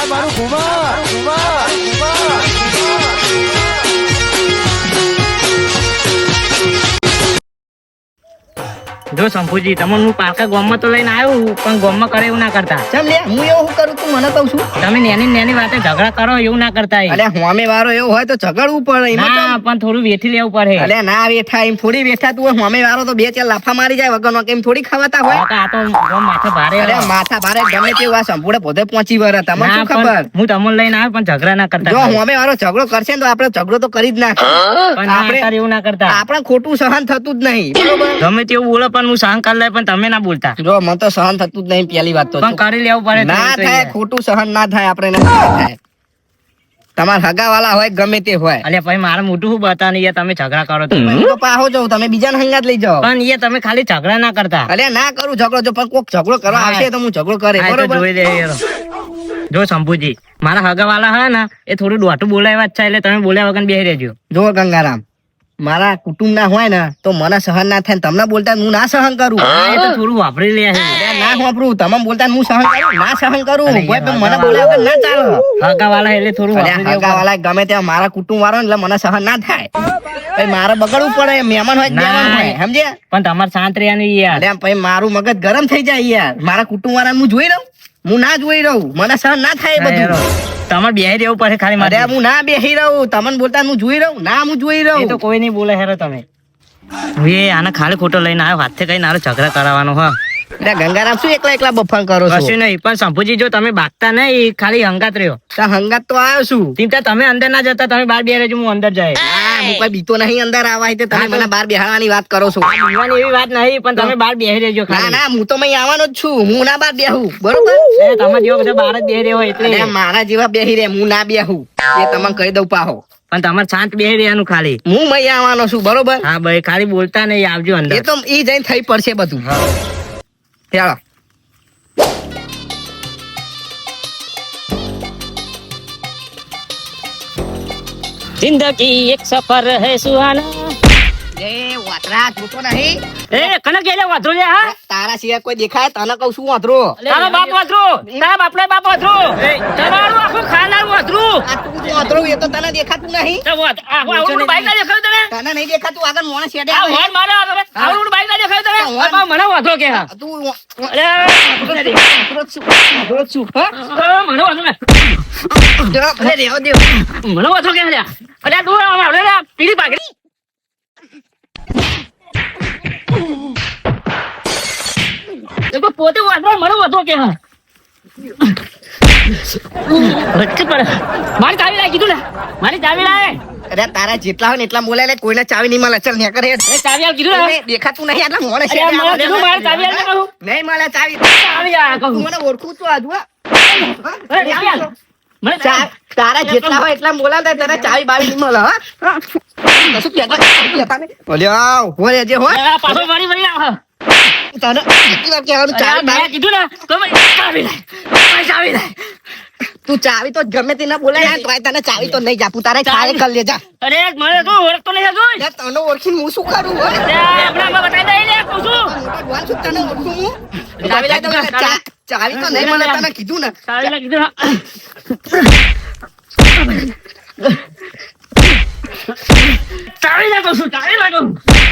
આ મારું ઘુમા ઘુમા શંભુજી તમને હું પારકા ગામમાં તો લઈને આવ્યો પણ ગામમાં કરે એવું ના કરતા. ચાલ લે હું એવું શું કરું તું મને કહું છું. તમે નેની નેની વાતે ઝઘડા કરો એવું ના કરતા અલે હોમે વારો એવો હોય તો ઝઘડવું પડે ના પણ થોડું વેઠી લેવું પડે. અલે ના વેઠા એમ થોડી વેઠા તું હોય હોમે વારો તો બે ચાર લાફા મારી જાય વગર કેમ થોડી ખાવાતા હોય? આ તો માથા ભારે અરે માથા ભારે ગમે તેવું આ સંપૂર્ણ પોતે પહોંચી વર તમને શું ખબર? હું તમને લઈને આવ્યો પણ ઝઘડા ના કરતા જો હોમે વાળો ઝઘડો કરશે તો આપણે ઝઘડો તો કરી જ નાખ પણ ના, આપણે- એવું ના કરતા. આપણે ખોટું સહન થતું જ નહીં બરોબર? ગમે તેવું બોલો પણ હું સહન કરી લે પણ તમે ના બોલતા. જો મને તો સહન થતું જ નહીં પેલી વાત તો પણ કરી લેવું પડે ના થાય ખોટું સહન ના થાય આપણે ના થાય. તમારા હગા વાળા હોય ગમે તે હોય. અલે ભાઈ મારે મોટું શું બતા નહીં તમે ઝઘડા કરો તો. હું તો પાહો જાઉં તમે બીજાને હંગાત લઈ જાઓ. પણ એ તમે ખાલી ઝઘડા ના કરતા. અલે ના કરું ઝઘડો જો પણ કોક ઝઘડો કરવા. આવશે તો હું ઝઘડો કરે બરોબર? જોઈ લે જો શંભુજી મારા હગા વાળા હા ને એ થોડું દોઢું બોલાવ્યા જ છે એટલે તમે બોલ્યા વગર બેહી રહેજો. જો ગંગારામ. મારા કુટુંબ ના હોય ને તો મને સહન ના થાય તમને બોલતા હું ના સહન કરું. એ તો થોડું વાપરી લે ના વાપરું. તમે બોલતા હું સહન કરું? ના સહન કરું. કોઈ પણ મને બોલાવે ના ચાલે. હગા વાળા એટલે થોડું અરે વાપરી લેવું હગા વાળા ગમે ત્યાં મારા કુટુંબ વાળો એટલે મને સહન ના થાય. મારે બગડવું પડે. મહેમાન હોય મહેમાન હોય સમજ્યા? પણ તમારે શાંત રહેવાનું યાર. અરે પછી મારું મગજ ગરમ થઈ જાય યાર. મારા કુટુંબ વાળા હું જોઈ રહું? હું ના જોઈ રહું. મને સહન ના થાય બધું. તમારે બેહી રહેવું પડે ખાલી મારે. હું ના બેહી રહું. તમને બોલતા હું જોઈ રહું? ના હું જોઈ રહું. તો કોઈ નહીં બોલે હેરો તમે. એ આને ખાલી ખોટો લઈને આવ્યો. હાથે કઈ નારો ઝઘડા કરાવવાનો હા. એટલે ગંગારામ શું એકલા એકલા બફાણ કરો છો? કશું નહીં પણ શંભુજી જો તમે બાગતા નહીં ખાલી હંગાત રહ્યો. તો હંગાત તો આવ્યો છું. તીમ તમે અંદર ના જતા તમે બાર બે હું અંદર જાય. હું કોઈ બીતો નહીં અંદર આવા તે તમે મને બહાર બેહાડવાની વાત કરો છો. બીવાની એવી વાત નહીં પણ તમે બાર બેહી રહેજો ના ના હું તો અહીં આવવાનો જ છું હું ના બહાર બેહું બરોબર? તમે જેવો બધા બાર જ બેહી રહ્યો એટલે. મારા જેવા બેહી રહે હું ના બેહું એ તમને કહી દઉં પાહો. પણ તમારે શાંત બેહી રહેવાનું ખાલી. હું અહીં આવવાનો છું બરોબર? હા ભાઈ ખાલી બોલતા નહીં આવજો અંદર. એ તો ઈ જઈને થઈ પડશે બધું. ચાલો જિંદગી એક સફર હે સુહાના. એ વાતરા જોતો નહીં. એ કનક ગયેલા વાંધો લે હા. તારા સિવાય કોઈ દેખાય? તને કહું શું વાતરો તારો બાપ વાંધરો તારા બાપને બાપ વાંધરો તમારું આખું ખાનારું વાંધરો આ તું વાંધરો એ તો તને દેખાતું નહીં. તો વાત આ આવડું બાઈક ના દેખાયું તને તને નહીં દેખાતું આગળ મોણ હેડે આ. હોર્ન મારે આવડું બાઈક ના દેખાયું તને. આ મને વાંધરો કે હા. તું અરે વાતરો છું, વાતરો છું, હા? મને વાંધરો જો, અરે મને વાંધો કે અરે દૂર આવ અરે આ પીળી પાઘડી. એ પોતે વાંધો મને વધો કે હા. મારી ચાવી લાય કીધું ને. મારી ચાવી લાય. અરે તારા જેટલા હોય ને એટલા બોલાય લે કોઈને ચાવી નહીં મળે. ચાલ નેકર હેડ. ચાવી આલ કીધું ને. દેખાતું નહીં આટલા મોણસ અરે મને કીધું મારી ચાવી આલ કહું. નહીં મળે ચાવી. ચાવી આ કહું. મને ઓળખું છું આજુ હા? અરે ચાવી આલ. મને તારા જેટલા હોય એટલા બોલાય તને ચાવી બાવી નહીં મળે હા? કશું કહેતા- કહેતા નહીં. અલ્યા, હો. પાછો વળી વળી આવ તને કેટલી વાર ચાવી મેં કીધું ને તો ચાવી મારી ચાવી લાય તું ચાવી તો ગમે તે ના બોલાય તો તને ચાવી તો નહીં જ તારે કર લે જા અરે મને તો ઓળખતો નહીં હતું યાર તને ઓળખીને હું શું કરું હમણાં મેં બતાવી દઈ લે કહું છું. તને ઓળખું હું? ચાવી લાય તો ચાવી તો નહીં મને તને કીધું ને. ચાવી લાય કીધું ચાવી કહું છું ચાવી મળે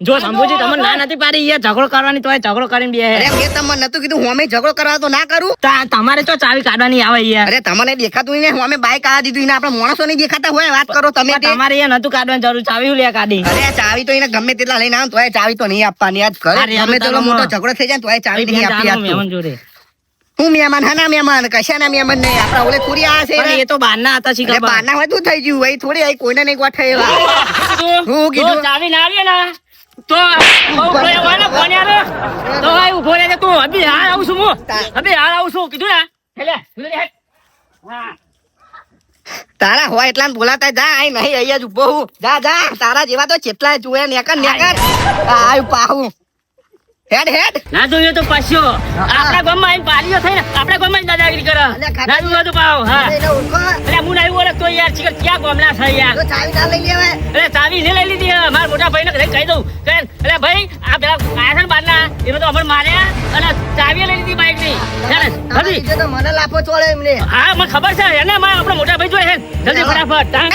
જો શંભુજી તમને ના નથી પાડી યાર ઝઘડો કરવાની તોય ઝઘડો કરીને બે અરે તમને નતું કીધું હું ઝઘડો કરવા તો ના કરું. તા- તમારે તો ચાવી કાઢવાની આવે યાર. અરે તમને દેખાતું ને હું અમે બાઈક આ દીધું એને આપણે માણસો નહીં દેખાતા હોય વાત કરો તમે તે. તમારે યાર નતું કાઢવાની જરૂર ચાવી લે કાઢી. અરે ચાવી તો એને ગમે તેટલા લઈને આવ તો ચાવી તો નહીં આપવાની આજ કરે. ગમે તેટલો મોટો ઝઘડો થઈ જાય તો ચાવી નહીં આપી જોડે. હું મહેમાન હા ના મહેમાન કશાના મહેમાન નહીં આપણા ઓલે થોડી આ છે. એ તો બહારના હતા શીખર અરે બારના હોય તું થઈ ગયું ભાઈ થોડી આઈ કોઈને નહીં ગોઠે એવા હું કીધું? ચાવી ના આવીએ ને તો ઊભો રહેવાનો ફોન યાર. તો ભાઈ ઊભો રહેજે તું અભી હાલ આવું છું હું. અભી હાલ આવું છું કીધું ને? એટલે, કીધું હેટ. હા. તારા હોય એટલા ને બોલાતા જા આય નહીં અહીંયા જ ઊભો હું. જા જા તારા જેવા તો ચેટલા જોયા નેકર નેકર. આયુ. પાહું હેડ હેડ. ના જોયો તો પાછો. આપણા ગામમાં આવીને પાલીઓ થઈને આપણા ગામમાં દાદાગીરી કરે. ના જોયો તો પાવ હા અરે હું નહીં ઓળખતો યાર ચીકર ક્યાં ગામના છે યાર? ચાવી ના લઈ લેવાય. અરે ચાવી ને લઈ લીધી. મારા મોટા ભાઈને ને કહી દઉં. કે અરે ભાઈ આ પેલા આયા છે એનો તો અમર માર્યા અને ચાવી લઈ લીધી બાઈકની જલ્દી તો મને લાફો ચોળે એમને. હા મને ખબર છે. એને મારા આપણા મોટા ભાઈ જોઈએ જલ્દી ફટાફટ ટાંગ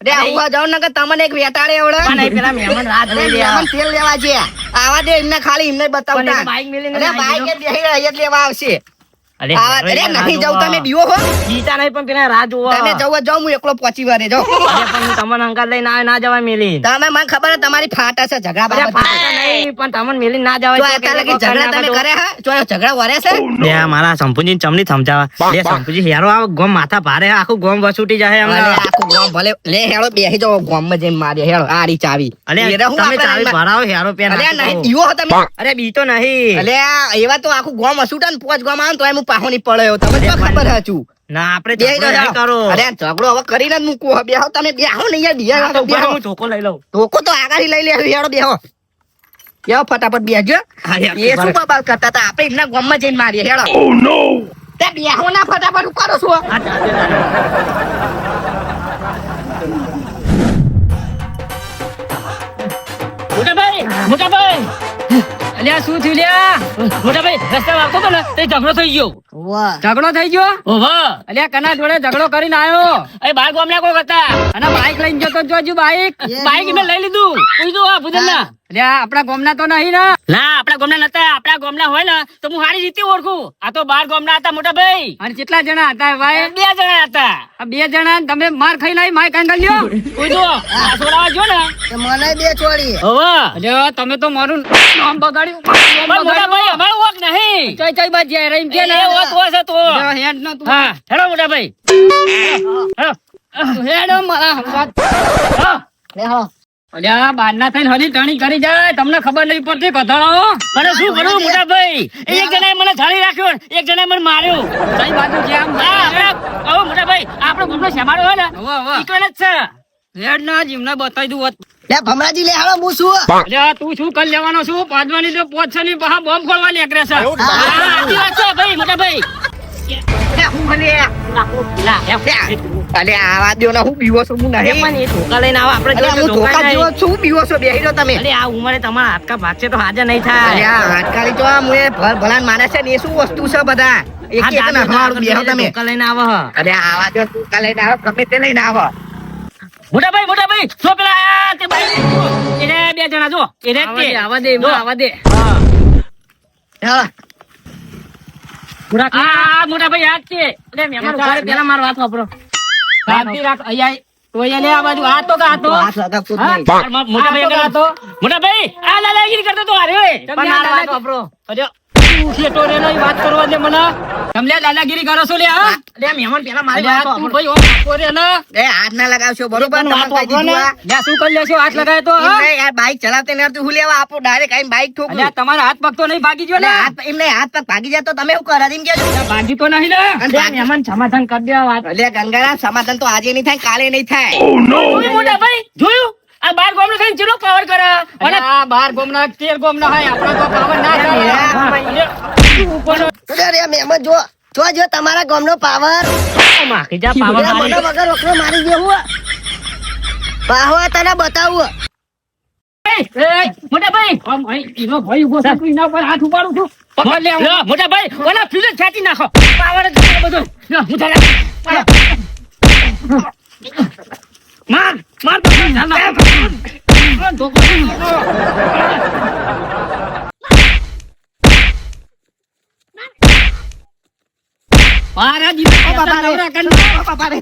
રે આવું જાવ ને કે તમને એક વેટાડે એવડે પેલા મહેમાન રાત લઈ લેવા. તેલ લેવા છે. આવા દે એમને ખાલી એમને બતાવતા. બાઈક મિલી બાઈક લેવા આવશે. અરે આવા અરે નહીં જાવ તમે બીવો હો. જીતા નહીં પણ પેલા રાહ જોવો. તમે જવો જાવ હું એકલો પહોંચી વરે જાઉં અરે પણ હું તમને અંકલ લઈને આવે ના જવાય મેલી તમે મને ખબર છે તમારી ફાટ હશે ઝઘડા અરે બાબતે. નહીં પણ તમને મેલી ના જવા જવાય અત્યારે લગી ઝઘડા તમે કરે હા? જો ઝઘડા વરે છે? બે મારા સંપુજી ચમની સમજાવા. બે સંપુજી હેરો આવો ગોમ માથા ભારે આખું ગોમ વસૂટી જાય અરે આખું ગોમ ભલે લે હેળો બેહી જાઓ ગામમાં જઈને મારે હેળો આ રી ચાવી તમે ચાવી ભરાવો હેરો પેન અલે નહીં આપો. તમે. અરે બી તો નહીં. આ એવા તો આખું ગોમ અસુટા ને પોચ ગોમ આવે તો તોય હું પાહો પડ્યો તમને તો ખબર હતું ના આપણે ઝઘડો કરો. અરે ઝઘડો હવે કરીને જ મૂકવો બેહો તમે બેહો ને યાર હા, ચોખ્ખો લઈ લઉં. ધોકો તો આગળ લઈ લે હેળો બેહો. બેહો ફટાફટ બેહજો. એ શું બબાલ કરતા હતા? આપણે એમના ગામમાં જઈને મારીએ હેળો તે બેહો ના ફટાફટ ઉકારો છો. મોટા ભાઈ મોટા મોટાભાઈ. અલ્યા શું થયું લ્યા? મોટાભાઈ રસ્તા આવતો તો ને તે ઝઘડો થઈ ગયો. ઝઘડો થઈ ગયો? ઓહો. અલ્યા કના જોડે ઝઘડો કરીને આવ્યો એ બાર ગામના કોક હતા. અને બાઈક લઈને જતો જોજુ બાઈક. બાઈક મેં લઈ લીધું. પૂછ્યું આ ભૂજન અલ્યા આપણા ગોમના તો નહીં ને. ના આપણા ગોમના નતા. આપણા ગોમના હોય ને તો હું સારી રીતે ઓળખું. આ તો બાર ગોમના હતા મોટા ભાઈ. અને કેટલા જણા હતા ભાઈ? બે જણા હતા. બે જણા તમે માર ખાઈ લાવી માય કાંઈ લ્યો. પૂછ્યું આ છોડાવા જો ને. મને બે છોડી. હવે. અરે તમે તો મારું નામ બગાડ્યું. મોટા ભાઈ અમારું ઓક નહીં. ચઈ ચઈ બાજ જાય રહીમ કે ને હોય છે તો હેડ ના તું. હા હેડો મોટા ભાઈ. હેડો. મારા હા. હમણાં. હા. અલ્યા બહારના થઈને હરી ટાણી કરી જાય. તમને ખબર નહીં પડતી કથળો? મને શું કરું મોટા ભાઈ? એક જણાએ મને થાળી રાખ્યો એક જણાએ મને માર્યો. કઈ બાજુ છે આમ? હા આપણે- હવે મોટા ભાઈ. આપણો ગુમનો શ્યામાળો હોય ને હવે, હવે. જ છે. હેડ ના જીમને બતાવી દઉં હોત. લે ભમરાજી લે હાલો હું શું અલ્યા તું શું કરી લેવાનો છું? પાંચવાની તો પોચ છે ની બોમ્બ ફોડવાની એકરે છે. હા, સાચી વાત છે ભાઈ મોટા ભાઈ. લે હું મને લા, એમ. અલે આવા દ્યો ના હું છું હું નહીં. પણ એ ધોકા લઈને આવો આપણે હું ધોકા જેવો છું છો બેહી રહ્યો તમે. અરે આ ઉંમરે તમારા હાથકા ભાગશે તો હાજર નહીં અરે થાય આ હાથકારી તો આ મુએ ભલ ભલાન માને છે ને એ શું વસ્તુ છે બધા? એક એક ના હારું બેહો તમે. ધોકા લઈને આવો. અરે આવા દ્યો ધોકા લઈને આવો ગમે તે લઈને આવો. મોટા ભાઈ મોટા ભાઈ જો પેલા તે ભાઈ એને બે જણા જો એને તે. દે આવા દે આવા દે. હા. હા. આ મોટા ભાઈ આ છે અરે મહેમાન ઊભા પેલા મારો વાત વાપરો. શાંતિ રાખ અહીંયા તો અહીંયા લે આ બાજુ આ તો કા તો હાથ લગાવતો જ હા? નહીં. આ મા- મોટા ભાઈ. મોટા ભાઈ આ દાદાગીરી કરતો તો પણ આ વાપરો તું શેઠો રેલો ઈ વાત કરવા દે મને. તમને દાદાગીરી કરો છો લે હા? અરે મહેમાન પેલા મારી વાત તું ભાઈ ઓમ નાખો ને. એ હાથ ના લગાવશો બરોબર? પણ તમને વાત કહી વાપરો દીધું ને. આ. લ્યા, શું કરી લેશો? હાથ લગાય તો હા? યાર બાઈક ચલાવતે ને આવડતું, હું લેવા આપો ડાયરેક્ટ આઈ બાઈક ઠોકું. અલ્યા, તમારા હાથ પગ તો નહીં ભાગી ગયો ને? હાથ એમને હાથ પગ ભાગી જાય તો તમે શું કરો? એમ કેજો ભાગી તો નહીં ને. અને મહેમાન સમાધાન કરી દે વાત. એટલે ગંગારામ સમાધાન તો આજે નહીં થાય કાલે નહીં થાય. મોટા ભાઈ? જોયું? આ બાર ગામનો થઈને ચેલો પાવર કરે અને આ બાર ગોમના તેર ગોમના હોય આપણે તો પાવર ના થાય. મેરા. અરે મેમ જો જો જો તમારા ગામનો પાવર માખી જા પાવર મારી. વગર વખરો મારી દેવું પાહો તને બતાવું મોટા ભાઈ એનો ભાઈ ઊભો છે, એના ઉપર હાથ ઉપાડું છું પકડ લે લો, મોટા ભાઈ ઓલા છાતી નાખો પાવર જ બધો હું ચાલ્યા. માર માર તો મારા જીભે ઓ બાપા રે. નવરા કર. ઓ બાપા રે.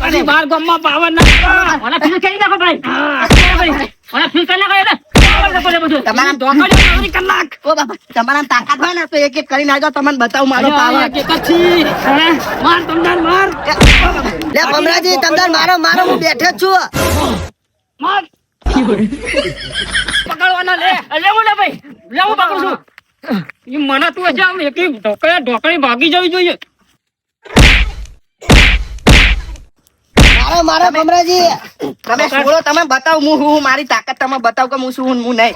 પછી બાર ગોમમાં પાવર ના ઓલા કરી નાખો ભાઈ મોટા ભાઈ ઓલા ફ્યુઝ કરી નાખો એટલે પાવર નાખો એટલે બધું તમારા ઢોકળીઓ નવરી કલાક ઓ બાપા તમારા તાકાત હોય ને તો એક એક કરી નાખો તમને બતાવું મારો પાવર માર તમદાર માર લે ભમરાજી તમદાર મારો મારો હું બેઠો છું માર. ભાગી જવી જોઈએ. તમે છોડો બતાવ હું હું મારી તાકાત તમે બતાવ કે હું શું હું નહીં.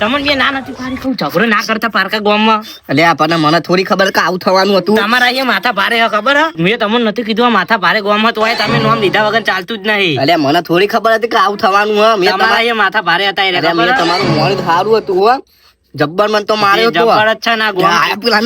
તમને બે ના નથી પાડી. કહું ઝઘડો ના કરતા પારકા ગામમાં? અલ્યા પણ મને થોડી ખબર કે આવું થવાનું હતું. તમારા અહીંયા માથા ભારે ખબર હે? મેં તમને નથી કીધું આ માથા ભારે ગામમાં તો તમે નોમ લીધા વગર ચાલતું જ નહીં. અલ્યા મને થોડી ખબર હતી કે આવું થવાનું હે મેં તમારા તમારા અહીંયા માથા ભારે હતા એ મેં તમારું મોણ સારું હતું હો. જબ્બર મન તો માર્યો જબ્બર જ છે ને ગોમ. પેલા